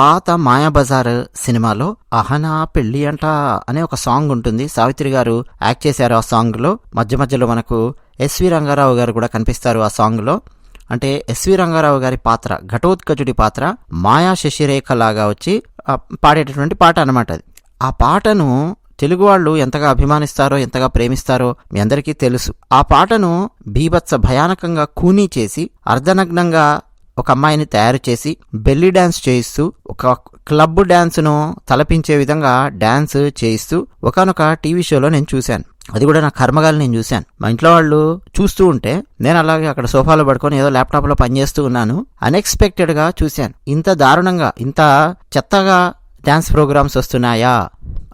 పాత మాయాబజార్ సినిమాలో అహనా పెళ్ళి అంట అనే ఒక సాంగ్ ఉంటుంది. సావిత్రి గారు యాక్ట్ చేశారు ఆ సాంగ్లో మధ్య మధ్యలో మనకు ఎస్వి రంగారావు గారు కూడా కనిపిస్తారు ఆ సాంగ్లో అంటే ఎస్వి రంగారావు గారి పాత్ర ఘటోత్కచుడి పాత్ర మాయా శశిరేఖ లాగా వచ్చి పాడేటటువంటి పాట అనమాట అది. ఆ పాటను తెలుగు వాళ్ళు ఎంతగా అభిమానిస్తారో ఎంతగా ప్రేమిస్తారో మీ అందరికీ తెలుసు. ఆ పాటను బీభత్స భయానకంగా కూనీ చేసి అర్ధనగ్నంగా ఒక అమ్మాయిని తయారు చేసి బెల్లి డాన్స్ చేయిస్తూ ఒక క్లబ్ డాన్స్ను తలపించే విధంగా డాన్స్ చేయిస్తూ ఒకనొక టీవీ షోలో నేను చూశాను. అది కూడా నా కర్మగాలు నేను చూశాను. మా ఇంట్లో వాళ్ళు చూస్తూ ఉంటే నేను అలాగే అక్కడ సోఫాలో పడుకొని ఏదో ల్యాప్టాప్లో పనిచేస్తూ ఉన్నాను. అన్ఎక్స్పెక్టెడ్గా చూశాను. ఇంత దారుణంగా ఇంత చెత్తగా డ్యాన్స్ ప్రోగ్రామ్స్ వస్తున్నాయా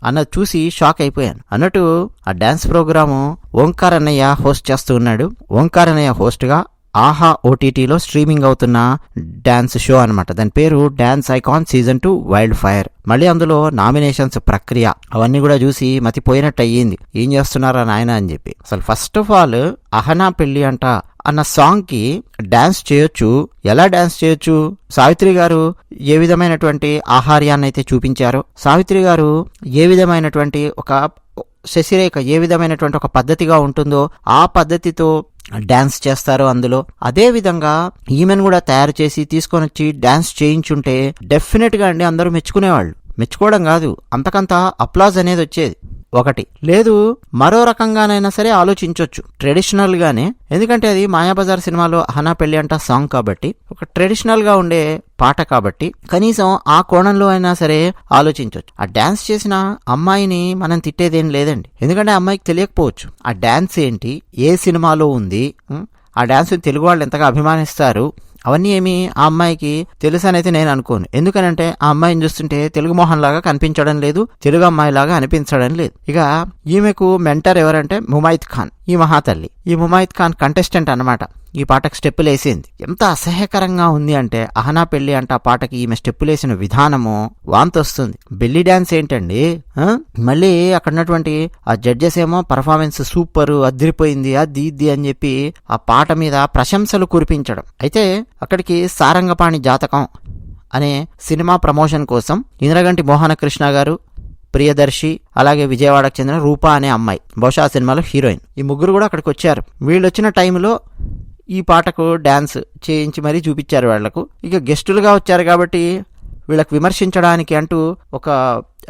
అన్నది చూసి షాక్ అయిపోయాను. అన్నట్టు ఆ డ్యాన్స్ ప్రోగ్రాము ఓంకార్ అన్నయ్య హోస్ట్ చేస్తూ ఉన్నాడు. ఓంకార్ అన్నయ్య హోస్ట్గా ఆహా ఓటీటీలో స్ట్రీమింగ్ అవుతున్న డ్యాన్స్ షో అనమాట దాని పేరు dance icon season two wild fire. మళ్ళీ అందులో నామినేషన్స్ ప్రక్రియ అవన్నీ కూడా చూసి మతిపోయినట్టు అయ్యింది ఏం చేస్తున్నారా నాయన అని చెప్పి. అసలు ఫస్ట్ ఆఫ్ ఆల్ అహనా పెళ్ళి అంట అన్న సాంగ్కి డాన్స్ చేయొచ్చు. ఎలా డాన్స్ చేయొచ్చు? సావిత్రి గారు ఏ విధమైనటువంటి ఆహార్యాన్ని అయితే చూపించారో సావిత్రి గారు ఏ విధమైనటువంటి ఒక శశిరేఖ ఏ విధమైనటువంటి ఒక పద్ధతిగా ఉంటుందో ఆ పద్ధతితో డ్యాన్స్ చేస్తారు అందులో. అదే విధంగా ఈమెను కూడా తయారు చేసి తీసుకొని వచ్చి డ్యాన్స్ చేయించుంటే డెఫినెట్గా అండి అందరూ మెచ్చుకునేవాళ్ళు. మెచ్చుకోవడం కాదు అంతకంత అప్లాజ్ అనేది వచ్చేది. ఒకటి. లేదు మరో రకంగానైనా సరే ఆలోచించవచ్చు ట్రెడిషనల్ గానే ఎందుకంటే అది మాయాబజార్ సినిమాలో హనా పెళ్ళి అంట సాంగ్ కాబట్టి ఒక ట్రెడిషనల్గా ఉండే పాట కాబట్టి కనీసం ఆ కోణంలో అయినా సరే ఆలోచించవచ్చు ఆ డాన్స్ చేసిన అమ్మాయిని మనం తిట్టేదేం లేదండి. ఎందుకంటే అమ్మాయికి తెలియకపోవచ్చు. ఆ డాన్స్ ఏంటి? ఏ సినిమాలో ఉంది? ఆ డాన్స్ తెలుగు వాళ్ళు ఎంతగా అభిమానిస్తారు? అవన్నీ ఏమి ఆ అమ్మాయికి తెలుసు అనేది నేను అనుకోను. ఎందుకనంటే ఆ అమ్మాయిని చూస్తుంటే తెలుగు మోహన్ లాగా కనిపించడం లేదు తెలుగు అమ్మాయి లాగా అనిపించడం లేదు. ఇక ఈమెకు మెంటర్ ఎవరంటే ముమైత్ ఖాన్. ఈ మహాతల్లి ఈ ముమాయిద్ ఖాన్ కంటెస్టెంట్ అన్నమాట. ఈ పాటకు స్టెప్పులు వేసింది. ఎంత అసహ్యకరంగా ఉంది అంటే అహనా పెళ్ళి అంటే ఆ పాటకి ఈమె స్టెప్పులు వేసిన విధానము వాంతొస్తుంది బెల్లి డాన్స్ ఏంటండి? మళ్ళీ అక్కడ ఉన్నటువంటి ఆ జడ్జెస్ ఏమో పర్ఫార్మెన్స్ సూపర్ అదిరిపోయింది అది ఇది అని చెప్పి ఆ పాట మీద ప్రశంసలు కురిపించడం. అయితే అక్కడికి సారంగపాణి జాతకం అనే సినిమా ప్రమోషన్ కోసం ఇంద్రగంటి మోహనకృష్ణ గారు ప్రియదర్శి అలాగే విజయవాడకు చెందిన రూపా అనే అమ్మాయి బహుశా ఆ సినిమాలో హీరోయిన్. ఈ ముగ్గురు కూడా అక్కడికి వచ్చారు. వీళ్ళు వచ్చిన టైంలో ఈ పాటకు డ్యాన్స్ చేయించి మరీ చూపించారు వాళ్ళకు. ఇక గెస్టులుగా వచ్చారు కాబట్టి వీళ్ళకి విమర్శించడానికి అంటూ ఒక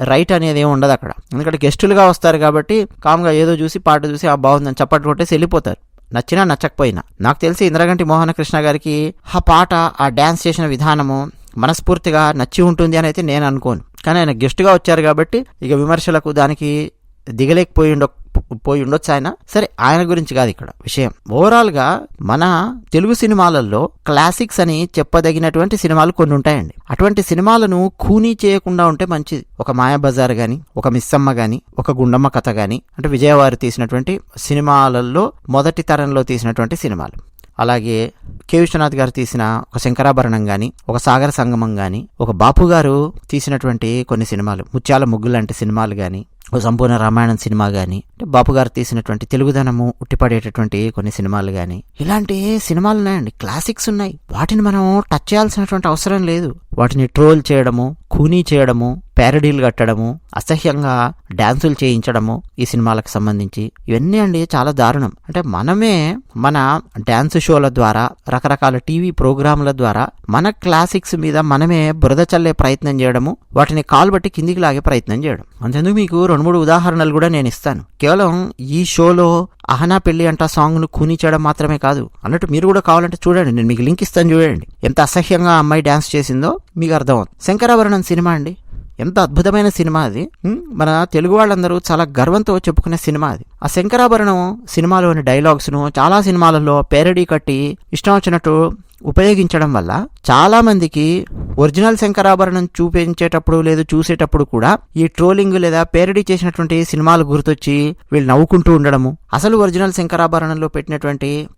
రైట్ అనేది ఏమి ఉండదు అక్కడ. ఎందుకంటే గెస్టులుగా వస్తారు కాబట్టి కామ్గా ఏదో చూసి పాట చూసి ఆ బాగుందని చప్పట్లు కొట్టేసి వెళ్ళిపోతారు. నచ్చినా నచ్చకపోయినా. నాకు తెలిసి ఇంద్రగంటి మోహన కృష్ణ గారికి ఆ పాట ఆ డ్యాన్స్ చేసిన విధానము మనస్ఫూర్తిగా నచ్చి ఉంటుంది అని అయితే నేను అనుకోను. కానీ ఆయన గెస్ట్గా వచ్చారు కాబట్టి ఇక విమర్శలకు దానికి దిగలేకపోయి ఉండ పోయి ఉండొచ్చు ఆయన. సరే ఆయన గురించి కాదు ఇక్కడ విషయం. ఓవరాల్గా మన తెలుగు సినిమాలలో క్లాసిక్స్ అని చెప్పదగినటువంటి సినిమాలు కొన్ని ఉంటాయండి. అటువంటి సినిమాలను ఖూనీ చేయకుండా ఉంటే మంచిది. ఒక మాయాబజార్ గాని ఒక మిస్సమ్మ గాని ఒక గుండమ్మ కథ గాని అంటే విజయవారు తీసినటువంటి సినిమాలలో మొదటి తరంలో తీసినటువంటి సినిమాలు. అలాగే కె. విశ్వనాథ్ గారు తీసిన ఒక శంకరాభరణం గాని ఒక సాగర సంగమం గాని ఒక బాపు గారు తీసినటువంటి కొన్ని సినిమాలు ముత్యాల ముగ్గు లాంటి సినిమాలు గాని ఒక సంపూర్ణ రామాయణం సినిమా గాని అంటే బాపు గారు తీసినటువంటి తెలుగుదనము ఉట్టిపడేటటువంటి కొన్ని సినిమాలు గాని. ఇలాంటి సినిమాలు ఉన్నాయండి క్లాసిక్స్ ఉన్నాయి. వాటిని మనం టచ్ చేయాల్సినటువంటి అవసరం లేదు. వాటిని ట్రోల్ చేయడము ఖూనీ చేయడము ప్యారడీలు కట్టడము అసహ్యంగా డ్యాన్సులు చేయించడము ఈ సినిమాలకు సంబంధించి ఇవన్నీ అండి చాలా దారుణం. అంటే మనమే మన డ్యాన్స్ షోల ద్వారా రకరకాల టీవీ ప్రోగ్రాంల ద్వారా మన క్లాసిక్స్ మీద మనమే బురద చల్లే ప్రయత్నం చేయడము వాటిని కాలు బట్టి కిందికి లాగే ప్రయత్నం చేయడం. అంతేందుకు మీకు రెండు మూడు ఉదాహరణలు కూడా నేను ఇస్తాను. కేవలం ఈ షోలో అహనా పెళ్ళి అంట సాంగ్ను ఖూనీ చేయడం మాత్రమే కాదు. అన్నట్టు మీరు కూడా కావాలంటే చూడండి. నేను మీకు లింక్ ఇస్తాను చూడండి. ఎంత అసహ్యంగా అమ్మాయి డాన్స్ చేసిందో మీకు అర్థమవుతుంది. శంకరాభరణం సినిమా అండి. ఎంత అద్భుతమైన సినిమా అది. మన తెలుగు వాళ్ళందరూ చాలా గర్వంతో చెప్పుకునే సినిమా అది. ఆ శంకరాభరణం సినిమాలోని డైలాగ్స్ను చాలా సినిమాలలో పేరడీ కట్టి ఇష్టం వచ్చినట్టు ఉపయోగించడం వల్ల చాలా మందికి ఒరిజినల్ శంకరాభరణం చూపించేటప్పుడు లేదు చూసేటప్పుడు కూడా ఈ ట్రోలింగ్ లేదా పేరడీ చేసినటువంటి సినిమాలు గుర్తొచ్చి వీళ్ళు నవ్వుకుంటూ ఉండడము అసలు ఒరిజినల్ శంకరాభరణంలో పెట్టినటువంటి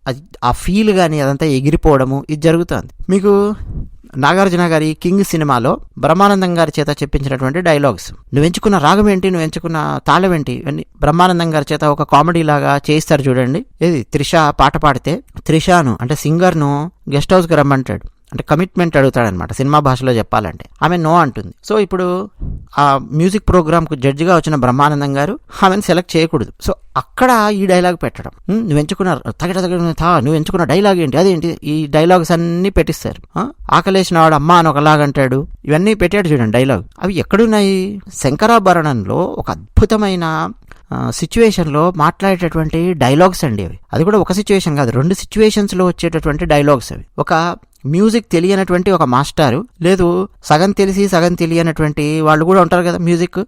ఆ ఫీల్ కానీ అదంతా ఎగిరిపోవడము ఇది జరుగుతుంది. మీకు నాగార్జున గారి కింగ్ సినిమాలో బ్రహ్మానందం గారి చేత చెప్పించినటువంటి డైలాగ్స్. నువ్వు ఎంచుకున్న రాగం ఏంటి? నువ్వు ఎంచుకున్న తాళం ఏంటి? బ్రహ్మానందం గారి చేత ఒక కామెడీ లాగా చేయిస్తారు చూడండి. ఏది? త్రిష పాట పాడితే త్రిషాను అంటే సింగర్ను గెస్ట్ హౌస్కి రమ్మంటాడు. అంటే కమిట్మెంట్ అడుగుతాడనమాట. సినిమా భాషలో చెప్పాలంటే. ఆమె నో అంటుంది. సో ఇప్పుడు ఆ మ్యూజిక్ ప్రోగ్రామ్కు జడ్జిగా వచ్చిన బ్రహ్మానందం గారు ఆమెను సెలెక్ట్ చేయకూడదు. సో అక్కడ ఈ డైలాగ్ పెట్టడం. నువ్వు ఎంచుకున్న తగట తగిన తా నువ్వు ఎంచుకున్న డైలాగ్ ఏంటి? అదేంటి ఈ డైలాగ్స్ అన్నీ పెట్టిస్తారు. ఆకలేసిన వాడు అమ్మ అని ఒకలాగంటాడు ఇవన్నీ పెట్టాడు చూడండి డైలాగ్. అవి ఎక్కడున్నాయి? శంకరాభరణంలో ఒక అద్భుతమైన సిచ్యువేషన్లో మాట్లాడేటటువంటి డైలాగ్స్ అండి అవి. అది కూడా ఒక సిచ్యువేషన్ కాదు రెండు సిచ్యువేషన్స్లో వచ్చేటటువంటి డైలాగ్స్ అవి. ఒక మ్యూజిక్ తెలియనటువంటి ఒక మాస్టారు. లేదు సగం తెలిసి సగం తెలియనటువంటి వాళ్ళు కూడా ఉంటారు కదా మ్యూజిక్.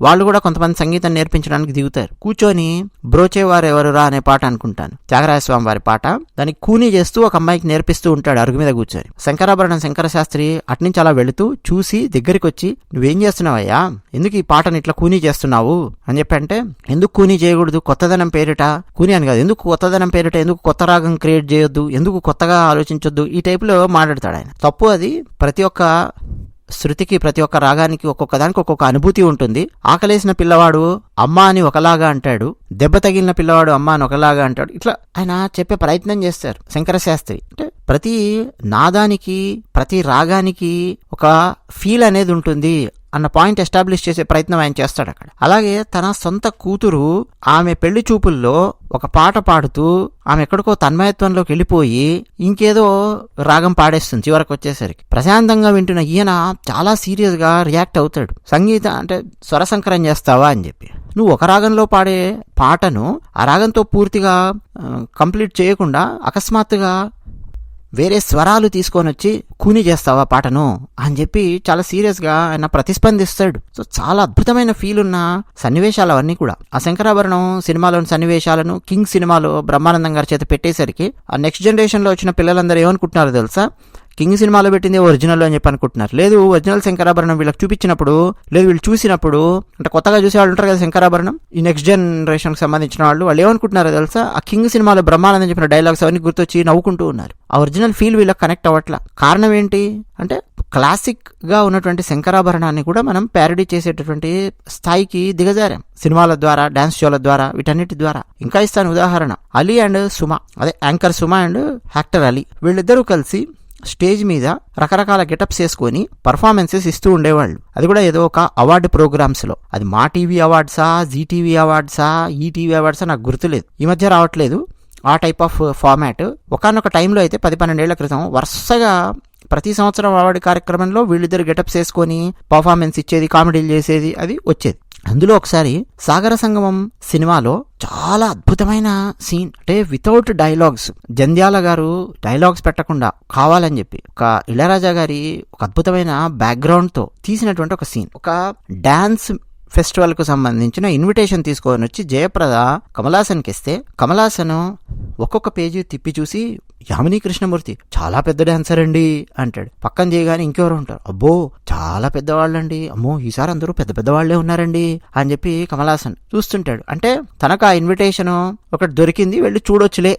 వాళ్ళు కూడా కొంతమంది సంగీతం నేర్పించడానికి దిగుతారు. కూర్చొని బ్రోచేవారు ఎవరురా అనే పాట అనుకుంటాను. త్యాగరాజ స్వామి వారి పాట. దానికి కూనీ చేస్తూ ఒక అమ్మాయికి నేర్పిస్తూ ఉంటాడు అరుగు మీద కూర్చొని. శంకరాభరణం శంకర శాస్త్రి అట్నుంచి అలా వెళుతూ చూసి దగ్గరికి వచ్చి నువ్వేం చేస్తున్నావయ్యా? ఎందుకు ఈ పాటని ఇట్లా కూనీ చేస్తున్నావు? అని చెప్పి అంటే ఎందుకు కూనీ చేయకూడదు? కొత్తదనం పేరిట కూనీ అని కాదు. ఎందుకు కొత్తదనం పేరిట? ఎందుకు కొత్త రాగం క్రియేట్ చేయొద్దు? ఎందుకు కొత్తగా ఆలోచించొద్దు? ఈ టైపులో మాట్లాడతాడు ఆయన. తప్పు అది. ప్రతి ఒక్క శృతికి ప్రతి ఒక్క రాగానికి ఒక్కొక్క దానికి ఒక్కొక్క అనుభూతి ఉంటుంది. ఆకలేసిన పిల్లవాడు అమ్మ అని ఒకలాగా అంటాడు. దెబ్బ తగిలిన పిల్లవాడు అమ్మ అని ఒకలాగా అంటాడు. ఇట్లా ఆయన చెప్పే ప్రయత్నం చేస్తారు శంకర శాస్త్రి. అంటే ప్రతి నాదానికి ప్రతి రాగానికి ఒక ఫీల్ అనేది ఉంటుంది. అన్న పాయింట్ ఎస్టాబ్లిష్ చేసే ప్రయత్నం ఆయన చేస్తాడు అక్కడ. అలాగే తన సొంత కూతురు ఆమె పెళ్ళి చూపుల్లో ఒక పాట పాడుతూ ఆమె ఎక్కడికో తన్మయత్వంలోకి వెళ్ళిపోయి ఇంకేదో రాగం పాడేస్తుంది చివరకు వచ్చేసరికి. ప్రశాంతంగా వింటున్న ఈయన చాలా సీరియస్గా రియాక్ట్ అవుతాడు. సంగీత అంటే స్వరసంకరం చేస్తావా అని చెప్పి. నువ్వు ఒక రాగంలో పాడే పాటను ఆ రాగంతో పూర్తిగా కంప్లీట్ చేయకుండా అకస్మాత్తుగా వేరే స్వరాలు తీసుకొని వచ్చి కూని చేస్తావా పాటను? అని చెప్పి చాలా సీరియస్గా ఆయన ప్రతిస్పందిస్తాడు. సో చాలా అద్భుతమైన ఫీల్ ఉన్న సన్నివేశాలు అవన్నీ కూడా. ఆ శంకరాభరణం సినిమాలోని సన్నివేశాలను కింగ్ సినిమాలో బ్రహ్మానందం గారి చేత పెట్టేసరికి ఆ నెక్స్ట్ జనరేషన్లో వచ్చిన పిల్లలందరూ ఏమనుకుంటున్నారో తెలుసా? కింగ్ సినిమాలో పెట్టింది ఒరిజినల్ అని చెప్పి అనుకుంటున్నారు. లేదు ఒరిజినల్ శంకరాభరణం వీళ్ళకి చూపించినప్పుడు లేదు వీళ్ళు చూసినప్పుడు అంటే కొత్తగా చూసే వాళ్ళు ఉంటారు కదా శంకరాభరణం ఈ నెక్స్ట్ జనరేషన్కి సంబంధించిన వాళ్ళు వాళ్ళు ఏమనుకుంటున్నారో తెలుసా? ఆ కింగ్ సినిమాలో బ్రహ్మానందం చెప్పిన డైలాగ్స్ అవన్నీ గుర్తొచ్చి నవ్వుకుంటూ ఉన్నారు. ఆ ఒరిజినల్ ఫీల్ వీళ్ళకి కనెక్ట్ అవ్వట్లా. కారణం ఏంటి? అంటే క్లాసిక్గా ఉన్నటువంటి శంకరాభరణాన్ని కూడా మనం ప్యారడీ చేసేటటువంటి స్థాయికి దిగజారాం. సినిమాల ద్వారా డ్యాన్స్ షోల ద్వారా వీటన్నిటి ద్వారా. ఇంకా ఇస్తాను ఉదాహరణ. అలీ అండ్ సుమ. అదే anchor Suma and actor Ali. వీళ్ళిద్దరూ కలిసి స్టేజ్ మీద రకరకాల గెటప్స్ వేసుకొని పర్ఫార్మెన్సెస్ ఇస్తూ ఉండేవాళ్ళు. అది కూడా ఏదో ఒక అవార్డు ప్రోగ్రామ్స్లో. అది మా టీవీ అవార్డ్సా జీ టీవీ అవార్డ్సా ఈటీవీ అవార్డ్సా నాకు గుర్తులేదు. ఈ మధ్య రావట్లేదు. ఆ టైప్ ఆఫ్ ఫార్మాట్ ఒకనొక టైంలో అయితే పది పన్నెండేళ్ళ క్రితం వరుసగా ప్రతి సంవత్సరం అవార్డు కార్యక్రమంలో వీళ్ళిద్దరు గెటప్స్ వేసుకొని పర్ఫార్మెన్స్ ఇచ్చేది కామెడీలు చేసేది అది వచ్చేది. అందులో ఒకసారి సాగర సంగమం సినిమాలో చాలా అద్భుతమైన సీన్ అంటే వితౌట్ డైలాగ్స్ జంధ్యాల గారు డైలాగ్స్ పెట్టకుండా కావాలని చెప్పి ఒక ఇళరాజా గారి ఒక అద్భుతమైన బ్యాక్గ్రౌండ్తో తీసినటువంటి ఒక సీన్ ఒక డ్యాన్స్ ఫెస్టివల్కు సంబంధించిన ఇన్విటేషన్ తీసుకొని వచ్చి జయప్రద కమలాసన్కి ఇస్తే కమలాసను ఒక్కొక్క పేజీ తిప్పి చూసి యామిని కృష్ణమూర్తి చాలా పెద్ద డాన్సర్ అండి అంటాడు. పక్కన చేయగానే ఇంకెవరు ఉంటారు. అబ్బో చాలా పెద్దవాళ్ళండి. అమ్మో ఈసారి అందరూ పెద్ద పెద్ద వాళ్ళే ఉన్నారండి అని చెప్పి కమలాసన్ చూస్తుంటాడు. అంటే తనకు ఆ ఇన్విటేషన్ ఒకటి దొరికింది వెళ్ళి చూడొచ్చులే.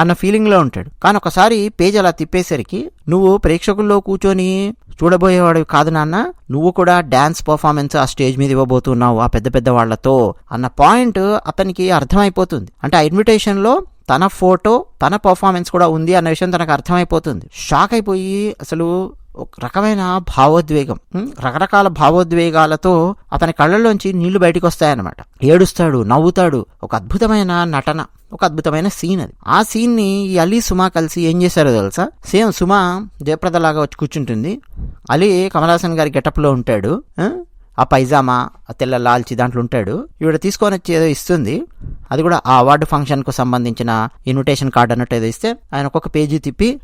అన్న ఫీలింగ్లో ఉంటాడు. కానీ ఒకసారి పేజ్ అలా తిప్పేసరికి నువ్వు ప్రేక్షకుల్లో కూర్చొని చూడబోయేవాడు కాదు నాన్న. నువ్వు కూడా డ్యాన్స్ పర్ఫార్మెన్స్ ఆ స్టేజ్ మీద ఇవ్వబోతున్నావు ఆ పెద్ద పెద్ద వాళ్ళతో అన్న పాయింట్ అతనికి అర్థమైపోతుంది. అంటే ఆ ఇన్విటేషన్లో తన ఫోటో తన పర్ఫార్మెన్స్ కూడా ఉంది అన్న విషయం తనకు అర్థమైపోతుంది. షాక్ అయిపోయి అసలు ఒక రకమైన భావోద్వేగం. రకరకాల భావోద్వేగాలతో అతని కళ్ళల్లోంచి నీళ్ళు బయటకు వస్తాయన్నమాట ఏడుస్తాడు నవ్వుతాడు. ఒక అద్భుతమైన నటన. ఒక అద్భుతమైన సీన్ అది. ఆ సీన్ని ఈ అలీ సుమా కలిసి ఏం చేశారో తెలుసా? సేమ్ సుమా జయప్రద లాగా వచ్చి కూర్చుంటుంది. అలీ కమలాసన్ గారి గెటప్లో ఉంటాడు. ఆ? పైజామా ఆ తెల్ల లాల్చి దాంట్లో ఉంటాడు. ఈవిడ తీసుకొని వచ్చి ఏదో ఇస్తుంది. అది కూడా ఆ అవార్డు ఫంక్షన్కు సంబంధించిన ఇన్విటేషన్ కార్డు అన్నట్టు ఏదో ఇస్తే ఆయన ఒక్కొక్క పేజీ తిప్పి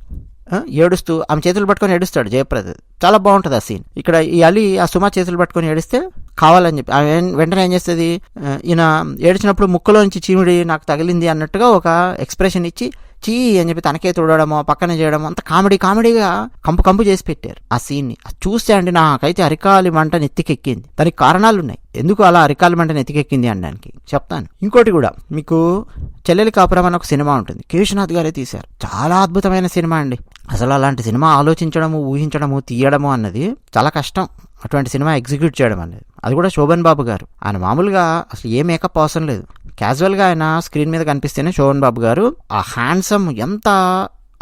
ఏడుస్తూ ఆమె చేతులు పట్టుకొని ఏడుస్తాడు జయప్రద. చాలా బాగుంటుంది ఆ సీన్. ఇక్కడ ఈ అలీ ఆ సుమా చేతులు పట్టుకొని ఏడిస్తే కావాలని చెప్పి ఆమె వెంటనే ఏం చేస్తుంది? ఈయన ఏడిచినప్పుడు ముక్కులోంచి చీమిడి నాకు తగిలింది అన్నట్టుగా ఒక ఎక్స్ప్రెషన్ ఇచ్చి చీ అని చెప్పి తనకే చూడడమో పక్కన చేయడమో అంత కామెడీ కామెడీగా కంపు కంపు చేసి పెట్టారు ఆ సీన్ని. అది చూస్తే అండి నాకైతే అరికాలి మంట నెత్తికెక్కింది. దానికి కారణాలు ఉన్నాయి ఎందుకు అలా అరికాలి మంట నెత్తికెక్కింది అనడానికి? చెప్తాను. ఇంకోటి కూడా మీకు చెల్లెలి కాపురం అని ఒక సినిమా ఉంటుంది. కేశనాథ్ గారే తీశారు. చాలా అద్భుతమైన సినిమా అండి. అసలు అలాంటి సినిమా ఆలోచించడము ఊహించడము తీయడము అన్నది చాలా కష్టం. అటువంటి సినిమా ఎగ్జిక్యూట్ చేయడం అనేది. అది కూడా శోభన్ బాబు గారు. ఆయన మామూలుగా అసలు ఏ మేకప్ అవసరం లేదు. క్యాజువల్గా ఆయన స్క్రీన్ మీద కనిపిస్తేనే శోభన్ బాబు గారు ఆ హ్యాండ్సమ్ ఎంత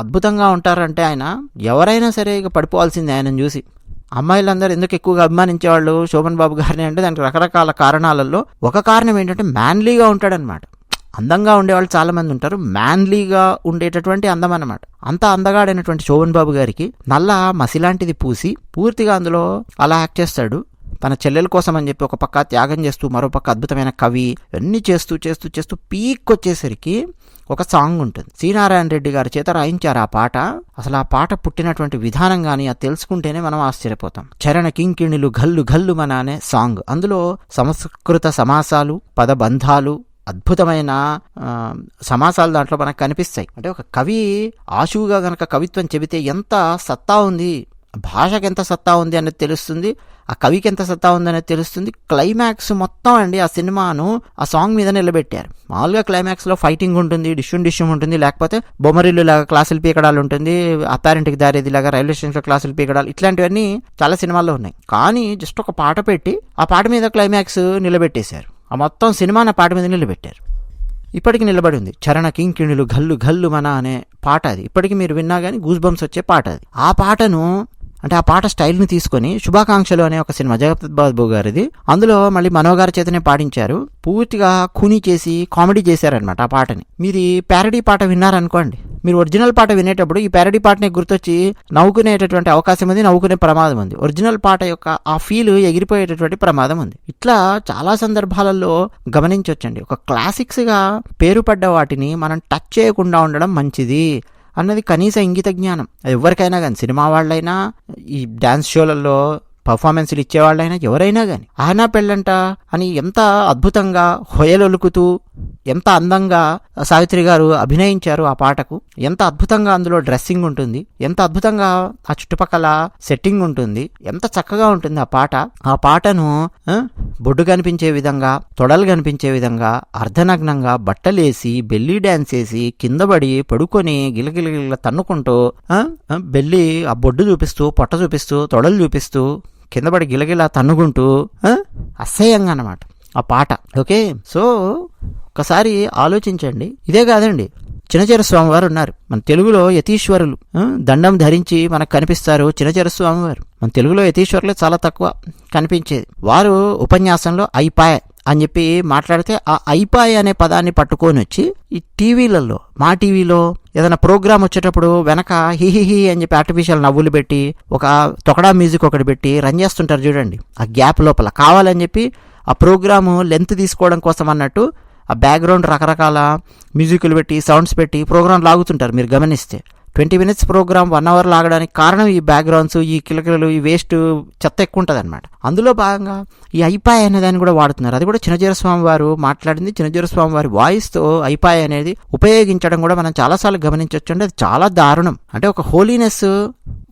అద్భుతంగా ఉంటారంటే ఆయన ఎవరైనా సరే ఇక పడిపోవాల్సిందే ఆయనను చూసి. అమ్మాయిలందరూ ఎందుకు ఎక్కువగా అభిమానించేవాళ్ళు శోభన్ బాబు గారిని అంటే దానికి రకరకాల కారణాలలో ఒక కారణం ఏంటంటే మ్యాన్లీగా ఉంటాడనమాట అందంగా ఉండేవాళ్ళు చాలామంది ఉంటారు. మ్యాన్లీగా ఉండేటటువంటి అందం అన్నమాట అంత అందగాడైనటువంటి శోభన్ బాబు గారికి నల్ల మసిలాంటిది పూసి పూర్తిగా అందులో అలా యాక్ట్ చేస్తాడు. తన చెల్లెల కోసం అని చెప్పి ఒక పక్క త్యాగం చేస్తూ మరో పక్క అద్భుతమైన కవి అన్నీ చేస్తూ చేస్తూ చేస్తూ పీక్ వచ్చేసరికి ఒక సాంగ్ ఉంటుంది. శ్రీనారాయణ రెడ్డి గారి చేత రాయించారు ఆ పాట. అసలు ఆ పాట పుట్టినటువంటి విధానం కానీ అది తెలుసుకుంటేనే మనం ఆశ్చర్యపోతాం. చరణ కింకిణిలు గల్లు గల్లు మన అనే సాంగ్. అందులో సంస్కృత సమాసాలు పదబంధాలు అద్భుతమైన సమాసాలు దాంట్లో మనకు కనిపిస్తాయి. అంటే ఒక కవి ఆశువుగా గనక కవిత్వం చెబితే ఎంత సత్తా ఉంది? భాషకి ఎంత సత్తా ఉంది అనేది తెలుస్తుంది. ఆ కవికి ఎంత సత్తా ఉంది అనేది తెలుస్తుంది. క్లైమాక్స్ మొత్తం అండి ఆ సినిమాను ఆ సాంగ్ మీద నిలబెట్టారు. మామూలుగా క్లైమాక్స్లో ఫైటింగ్ ఉంటుంది డిష్యూన్ డిష్యూమ్ ఉంటుంది లేకపోతే బొమ్మరిల్లు లాగా క్లాసులు పీకడాలు ఉంటుంది అపారెంట్కి దారేది లాగా రైల్వే స్టేషన్లో క్లాసులు పీకడాలు ఇట్లాంటివన్నీ చాలా సినిమాల్లో ఉన్నాయి. కానీ జస్ట్ ఒక పాట పెట్టి ఆ పాట మీద క్లైమాక్స్ నిలబెట్టేశారు. ఆ మొత్తం సినిమాని ఆ పాట మీద నిలబెట్టారు. ఇప్పటికి నిలబడి ఉంది. చరణ కింకిణులు గల్లు గల్లు మన అనే పాట అది. ఇప్పటికి మీరు విన్నా కానీ గూస్ బంప్స్ వచ్చే పాట అది. ఆ పాటను అంటే ఆ పాట స్టైల్ని తీసుకొని శుభాకాంక్షలు అనే ఒక సినిమా జగపత్ బాబు గారిది. అందులో మళ్ళీ మనోగారి చేతనే పాడించారు. పూర్తిగా కూని చేసి కామెడీ చేశారనమాట ఆ పాటని. మీరు ప్యారడీ పాట విన్నారనుకోండి. మీరు ఒరిజినల్ పాట వినేటప్పుడు ఈ ప్యారడీ పాటని గుర్తొచ్చి నవ్వుకునేటటువంటి అవకాశం ఉంది నవ్వుకునే ప్రమాదం ఉంది. ఒరిజినల్ పాట యొక్క ఆ ఫీల్ ఎగిరిపోయేటటువంటి ప్రమాదం ఉంది. ఇట్లా చాలా సందర్భాలలో గమనించవచ్చండి ఒక క్లాసిక్స్గా పేరుపడ్డ వాటిని మనం టచ్ చేయకుండా ఉండడం మంచిది అన్నది కనీస ఇంగిత జ్ఞానం. అది ఎవరికైనా కానీ సినిమా వాళ్ళైనా ఈ డ్యాన్స్ షోలలో పర్ఫార్మెన్స్లు ఇచ్చేవాళ్ళైనా ఎవరైనా కానీ ఆనా పెళ్ళంట అని ఎంత అద్భుతంగా హొయలొలుకుతూ ఎంత అందంగా సావిత్రి గారు అభినయించారు ఆ పాటకు ఎంత అద్భుతంగా అందులో డ్రెస్సింగ్ ఉంటుంది ఎంత అద్భుతంగా ఆ చుట్టుపక్కల సెట్టింగ్ ఉంటుంది ఎంత చక్కగా ఉంటుంది ఆ పాట. ఆ పాటను బొడ్డు కనిపించే విధంగా తొడలు కనిపించే విధంగా అర్ధనగ్నంగా బట్టలేసి బెల్లీ డ్యాన్స్ వేసి కింద పడి పడుకొని గిలగిలగిల తన్నుకుంటూ బెల్లి ఆ బొడ్డు చూపిస్తూ పొట్ట చూపిస్తూ తొడలు చూపిస్తూ కింద పడి గిలగిల తన్నుకుంటూ అసహ్యంగా అన్నమాట. ఆ పాట. ఓకే? సో ఒకసారి ఆలోచించండి. ఇదే కాదండి. చిన్నచేర స్వామివారు ఉన్నారు. మన తెలుగులో యతీశ్వరులు దండం ధరించి మనకు కనిపిస్తారు చిన్నచేర స్వామివారు మన తెలుగులో యతీశ్వరులు చాలా తక్కువ కనిపించేది. వారు ఉపన్యాసంలో ఐపాయ్ అని చెప్పి మాట్లాడితే ఆ ఐపాయ్ అనే పదాన్ని పట్టుకొని వచ్చి ఈ టీవీలలో మా టీవీలో ఏదైనా ప్రోగ్రామ్ వచ్చేటప్పుడు వెనక హిహిహి అని చెప్పి ఆర్టిఫిషియల్ నవ్వులు పెట్టి ఒక తొకడా మ్యూజిక్ ఒకటి పెట్టి రన్ చేస్తుంటారు చూడండి. ఆ గ్యాప్ లోపల కావాలని చెప్పి ఆ ప్రోగ్రాము లెంత్ తీసుకోవడం కోసం అన్నట్టు ఆ బ్యాక్గ్రౌండ్ రకరకాల మ్యూజిక్లు పెట్టి సౌండ్స్ పెట్టి ప్రోగ్రాం లాగుతుంటారు మీరు గమనిస్తే. Twenty minutes program one hour లాగడానికి కారణం ఈ బ్యాక్గ్రౌండ్స్ ఈ కిలకిలలు ఈ వేస్ట్ చెత్త ఎక్కువ ఉంటుంది అనమాట అందులో భాగంగా ఈ ఐపాయ్ అనే దాన్ని కూడా వాడుతున్నారు. అది కూడా చిన్నజీర స్వామి వారు మాట్లాడింది. చిన్నజీర స్వామి వారి వాయిస్తో ఐపాయ్ అనేది ఉపయోగించడం కూడా మనం చాలాసార్లు గమనించవచ్చు అంటే అది చాలా దారుణం. అంటే ఒక హోలీనెస్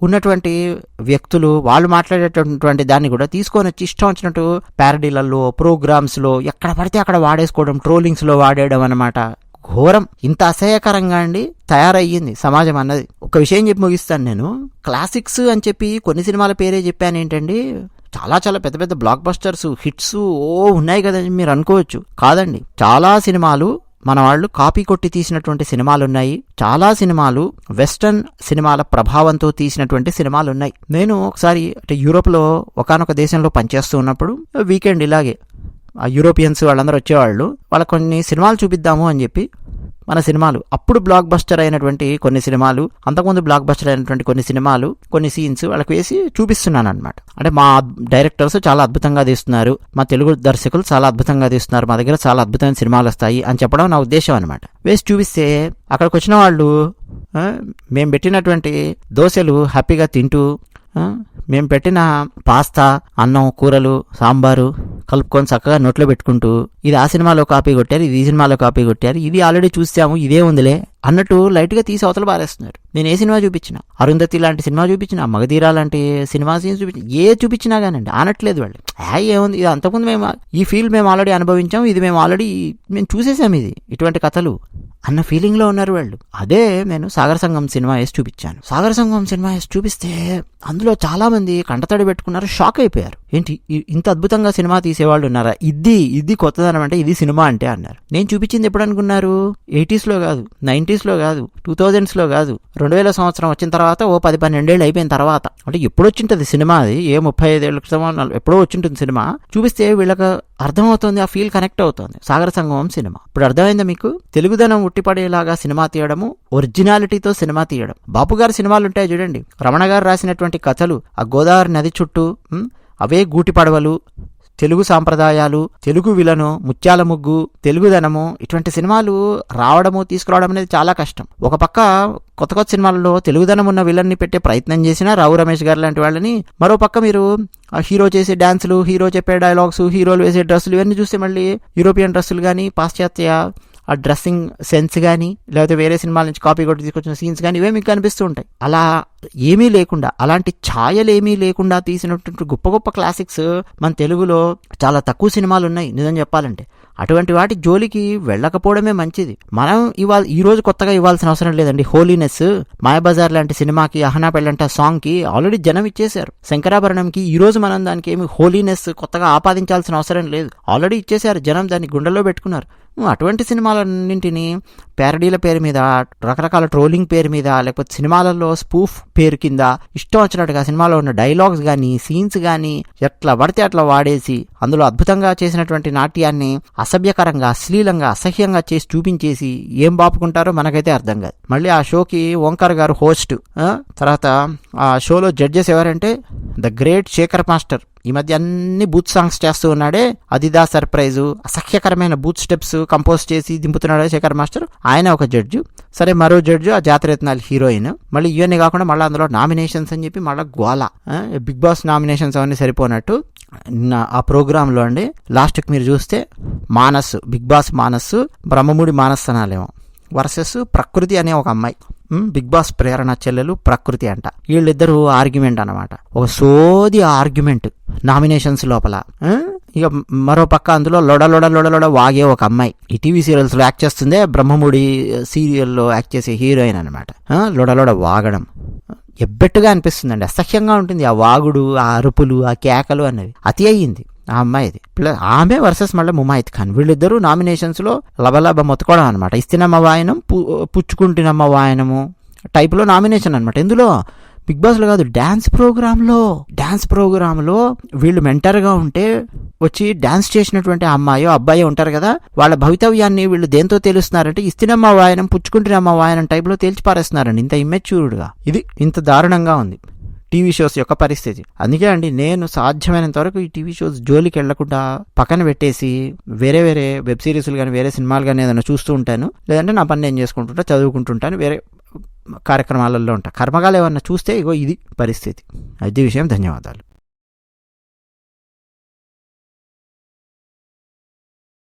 ఉన్నటువంటి వ్యక్తులు వాళ్ళు మాట్లాడేటటువంటి దాన్ని కూడా తీసుకొని వచ్చి ఇష్టం వచ్చినట్టు ప్యారడీలలో ప్రోగ్రామ్స్లో ఎక్కడ పడితే అక్కడ వాడేసుకోవడం ట్రోలింగ్స్లో వాడేయడం అనమాట ఘోరం. ఇంత అసహ్యకరంగా అండి తయారయ్యింది సమాజం అన్నది. ఒక విషయం చెప్పి ముగిస్తాను నేను. క్లాసిక్స్ అని చెప్పి కొన్ని సినిమాల పేరే చెప్పాను ఏంటండి? చాలా చాలా పెద్ద పెద్ద బ్లాక్ బస్టర్స్ హిట్స్ ఓ ఉన్నాయి కదండి మీరు అనుకోవచ్చు. కాదండి. చాలా సినిమాలు మన వాళ్ళు కాపీ కొట్టి తీసినటువంటి సినిమాలు ఉన్నాయి. చాలా సినిమాలు వెస్టర్న్ సినిమాల ప్రభావంతో తీసినటువంటి సినిమాలు ఉన్నాయి. నేను ఒకసారి అంటే యూరోప్లో ఒకనొక దేశంలో పనిచేస్తూ ఉన్నప్పుడు వీకెండ్ ఇలాగే ఆ యూరోపియన్స్ వాళ్ళందరూ వచ్చేవాళ్ళు వాళ్ళకి కొన్ని సినిమాలు చూపిద్దాము అని చెప్పి మన సినిమాలు. అప్పుడు బ్లాక్ బస్టర్ అయినటువంటి కొన్ని సినిమాలు అంతకుముందు బ్లాక్ బస్టర్ అయినటువంటి కొన్ని సినిమాలు కొన్ని సీన్స్ వాళ్ళకి వేసి చూపిస్తున్నాను అనమాట అంటే మా డైరెక్టర్స్ చాలా అద్భుతంగా తీస్తున్నారు మా తెలుగు దర్శకులు చాలా అద్భుతంగా తీస్తున్నారు మా దగ్గర చాలా అద్భుతమైన సినిమాలు వస్తాయి అని చెప్పడం నా ఉద్దేశం అనమాట వేసి చూపిస్తే అక్కడికి వచ్చిన వాళ్ళు మేము పెట్టినటువంటి దోశలు హ్యాపీగా తింటూ మేము పెట్టిన పాస్తా అన్నం కూరలు సాంబారు కలుపుకొని చక్కగా నోట్లో పెట్టుకుంటూ ఇది ఆ సినిమాలో కాపీ కొట్టారు ఇది ఈ సినిమాలో కాపీ కొట్టారు ఇది ఆల్రెడీ చూసాము ఇదే ఉందిలే అన్నట్టు లైట్గా తీసి అవతల పారేస్తున్నారు. నేను ఏ సినిమా చూపించినా అరుంధతి లాంటి సినిమా చూపించినా మగధీరా లాంటి సినిమా సీన్స్ చూపించిన ఏ చూపించినా కానండి ఆనట్లేదు వాళ్ళు. ఏముంది? ఇది అంతకుముందు మేము ఈ ఫీల్ మేము ఆల్రెడీ అనుభవించాం ఇది మేము ఆల్రెడీ మేము చూసేసాం ఇది ఇటువంటి కథలు అన్న ఫీలింగ్లో ఉన్నారు వాళ్ళు. అదే నేను సాగర సంఘం సినిమా వేసి చూపించాను. సాగర సంఘం సినిమా వేసి చూపిస్తే అందులో చాలామంది కంటతడి పెట్టుకున్నారు షాక్ అయిపోయారు. ఏంటి? ఇంత అద్భుతంగా సినిమా తీసేవాళ్ళు ఉన్నారా? ఇది ఇది కొత్తదనం అంటే ఇది సినిమా అంటే అన్నారు. నేను చూపించింది ఎప్పుడు అనుకున్నారు? ఎయిటీస్లో కాదు 90s నైంటీస్లో కాదు టూ థౌజండ్స్లో కాదు. రెండు వేల సంవత్సరం వచ్చిన తర్వాత ఓ పది పన్నెండేళ్ళు అయిపోయిన తర్వాత. అంటే ఎప్పుడు వచ్చింటుంది సినిమా అది? ఏ ముప్పై ఐదేళ్ళ క్రితం ఎప్పుడో వచ్చింటుంది సినిమా. చూపిస్తే వీళ్ళకి అర్థమవుతుంది ఆ ఫీల్ కనెక్ట్ అవుతుంది. సాగర సంగమం సినిమా. ఇప్పుడు అర్థమైందా మీకు? తెలుగుదనం ఉట్టిపడేలాగా సినిమా తీయడము ఒరిజినాలిటీతో సినిమా తీయడం. బాపు గారి సినిమాలు ఉంటాయి చూడండి. రమణ గారు రాసినటువంటి కథలు ఆ గోదావరి నది చుట్టూ అవే గూటి పడవలు తెలుగు సాంప్రదాయాలు తెలుగు విలను ముత్యాల ముగ్గు తెలుగుదనము ఇటువంటి సినిమాలు రావడము తీసుకురావడం అనేది చాలా కష్టం. ఒక పక్క కొత్త కొత్త సినిమాలలో తెలుగుదనం ఉన్న విలన్ని పెట్టే ప్రయత్నం చేసిన రావు రమేష్ గారు లాంటి వాళ్ళని మరో పక్క మీరు హీరో చేసే డ్యాన్సులు హీరో చెప్పే డైలాగ్స్ హీరోలు వేసే డ్రెస్సులు ఇవన్నీ చూస్తే మళ్ళీ యూరోపియన్ డ్రెస్సులు కానీ పాశ్చాత్య ఆ డ్రెస్సింగ్ సెన్స్ కానీ లేకపోతే వేరే సినిమాల నుంచి కాపీ కొట్టి తీసుకొచ్చిన సీన్స్ కానీ ఇవే మీకు కనిపిస్తూ ఉంటాయి. అలా ఏమీ లేకుండా అలాంటి ఛాయలు ఏమీ లేకుండా తీసినటువంటి గొప్ప గొప్ప క్లాసిక్స్ మన తెలుగులో చాలా తక్కువ సినిమాలు ఉన్నాయి నిజం చెప్పాలంటే. అటువంటి వాటి జోలికి వెళ్ళకపోవడమే మంచిది. మనం ఇవాళ ఈ రోజు కొత్తగా ఇవ్వాల్సిన అవసరం లేదండి. హోలీనెస్ మాయబజార్ లాంటి సినిమాకి అహనాపెళ్ళంట సాంగ్కి ఆల్రెడీ జనం ఇచ్చేశారు. శంకరాభరణంకి ఈ రోజు మనం దానికి ఏమి హోలీనెస్ కొత్తగా ఆపాదించాల్సిన అవసరం లేదు. ఆల్రెడీ ఇచ్చేశారు జనం దాన్ని గుండెల్లో పెట్టుకున్నారు. అటువంటి సినిమాలన్నింటినీ ప్యారడీల పేరు మీద రకరకాల ట్రోలింగ్ పేరు మీద లేకపోతే సినిమాలలో స్పూఫ్ పేరు కింద ఇష్టం వచ్చినట్టుగా సినిమాలో ఉన్న డైలాగ్స్ కానీ సీన్స్ కానీ ఎట్లా పడితే అట్లా వాడేసి అందులో అద్భుతంగా చేసినటువంటి నాట్యాన్ని అసభ్యకరంగా అశ్లీలంగా అసహ్యంగా చేసి చూపించేసి ఏం బాపుకుంటారో మనకైతే అర్థం కాదు. మళ్ళీ ఆ షోకి ఓంకార్ గారు హోస్ట్ తర్వాత ఆ షోలో జడ్జెస్ ఎవరంటే ద గ్రేట్ శేఖర్ మాస్టర్. ఈ మధ్య అన్ని బూత్ సాంగ్స్ చేస్తూ ఉన్నాడే. అదిదా సర్ప్రైజ్. అసహ్యకరమైన బూత్ స్టెప్స్ కంపోజ్ చేసి దింపుతున్నాడే శేఖర్ మాస్టర్. ఆయన ఒక జడ్జు. సరే మరో జడ్జు ఆ జాతరత్నాలు హీరోయిన్. మళ్ళీ ఇవన్నీ కాకుండా మళ్ళీ అందులో నామినేషన్స్ అని చెప్పి మళ్ళీ గోలా బిగ్ బాస్ నామినేషన్స్ అవన్నీ సరిపోనట్టు. నా- ఆ ప్రోగ్రాంలో అండి లాస్ట్కి మీరు చూస్తే మానస్ బిగ్ బాస్ మానస్ బ్రహ్మముడి మానస్ అనాలేమో వర్సెస్ ప్రకృతి అనే ఒక అమ్మాయి. బిగ్ బాస్ ప్రేరణ చెల్లెలు ప్రకృతి అంట. వీళ్ళిద్దరూ ఆర్గ్యుమెంట్ అనమాట ఒక సోది ఆర్గ్యుమెంట్ నామినేషన్స్ లోపల. ఇక మరో పక్క అందులో లొడ లొడ లొడ లొడ వాగే ఒక అమ్మాయి. ఈ టీవీ సీరియల్స్లో యాక్ట్ చేస్తుందే బ్రహ్మముడి సీరియల్లో యాక్ట్ చేసే హీరోయిన్ అనమాట లొడ లొడ వాగడం. ఎబ్బెట్టుగా అనిపిస్తుందండి. అసహ్యంగా ఉంటుంది ఆ వాగుడు ఆ అరుపులు ఆ కేకలు అనేవి అతి అయ్యింది. ఆ అమ్మాయిది. ప్లస్ ఆమె వర్సెస్ మళ్ళీ ముమాయిత్ ఖాన్. వీళ్ళిద్దరూ నామినేషన్స్లో లబలబ మొత్తుకోవడం అనమాట ఇస్తినమ్మ వాయనం పు- పుచ్చుకుంటున్నమ్మ వాయనము టైప్లో నామినేషన్ అనమాట ఇందులో బిగ్ బాస్లో కాదు డ్యాన్స్ ప్రోగ్రాంలో డ్యాన్స్ ప్రోగ్రాంలో వీళ్ళు మెంటర్గా ఉంటే వచ్చి డ్యాన్స్ చేసినటువంటి అమ్మాయో అబ్బాయో ఉంటారు కదా వాళ్ళ భవితవ్యాన్ని వీళ్ళు దేంతో తెలుస్తున్నారంటే ఇస్తినమ్మ వాయనం పుచ్చుకుంటున్నమ్మ వాయనం టైప్లో తేల్చి పారేస్తున్నారండి ఇంత ఇమ్మెచ్యూర్డ్గా ఇది ఇంత దారుణంగా ఉంది. టీవీ షోస్ యొక్క పరిస్థితి. అందుకే అండి నేను సాధ్యమైనంత వరకు ఈ టీవీ షోస్ జోలికి వెళ్ళకుండా పక్కన పెట్టేసి వేరే వేరే వెబ్ సిరీస్లు కానీ వేరే సినిమాలు కానీ ఏదైనా చూస్తూ ఉంటాను. లేదంటే నా పని నేను చేసుకుంటుంటా చదువుకుంటుంటాను వేరే కార్యక్రమాలలో ఉంటా. కర్మగాలు ఏమన్నా చూస్తే ఇగో ఇది పరిస్థితి. అది విషయం ధన్యవాదాలు.